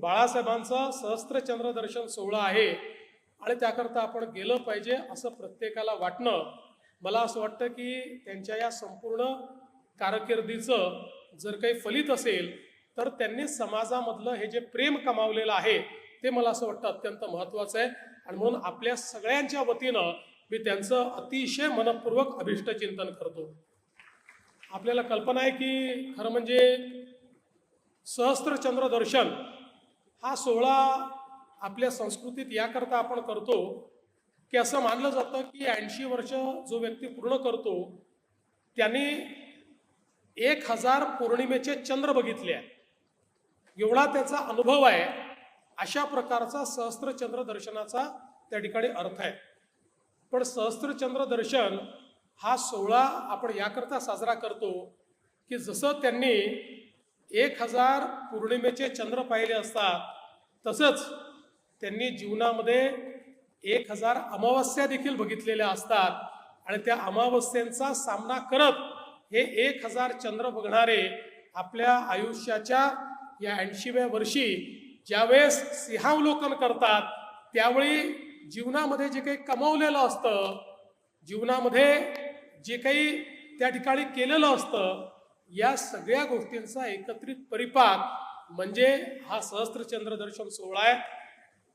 बाळासाहेबांचा सहस्त्रचंद्र दर्शन सोहळा आहे आणि त्याकरता आपण गेलं पाहिजे असं प्रत्येकाला वाटणं. मला असं वाटतं की त्यांच्या या संपूर्ण कारकिर्दीचं जर काही फलित असेल तर त्यांनी समाजामधलं हे जे प्रेम कमावलेलं आहे ते मला असं वाटतं अत्यंत महत्त्वाचं आहे. आणि म्हणून आपल्या सगळ्यांच्या वतीनं मी त्यांचं अतिशय मनपूर्वक अभिष्ट चिंतन करतो. आपल्याला कल्पना आहे की खरं म्हणजे सहस्त्रचंद्र दर्शन हा सोहळा आपल्या संस्कृतीत याकरता आपण करतो की असं मानलं जातं की ऐंशी वर्ष जो व्यक्ती पूर्ण करतो त्यांनी एक हजार पौर्णिमेचे चंद्र बघितले आहे एवढा त्याचा अनुभव आहे. अशा प्रकारचा सहस्त्रचंद्र दर्शनाचा त्या ठिकाणी अर्थ आहे. पण सहस्त्रचंद्र दर्शन हा सोहळा आपण याकरता साजरा करतो की जसं त्यांनी एक हजार पौर्णिमेचे चंद्र पाहिले असतात. तसंच त्यांनी जीवनामध्ये एक हजार अमावस्या देखील बघितलेल्या असतात. आणि त्या अमावस्यांचा सामना करत हे एक हजार चंद्र बघणारे आपल्या आयुष्याच्या या ऐंशीव्या वर्षी ज्यावेळेस सिंहावलोकन करतात त्यावेळी जीवनामध्ये जे काही कमवलेलं असतं जीवनामध्ये जे काही त्या ठिकाणी केलेलं असतं या सगळ्या गोष्टींचा एकत्रित परिपाक म्हणजे हा सहस्त्रचंद्र दर्शन सोहळा आहे.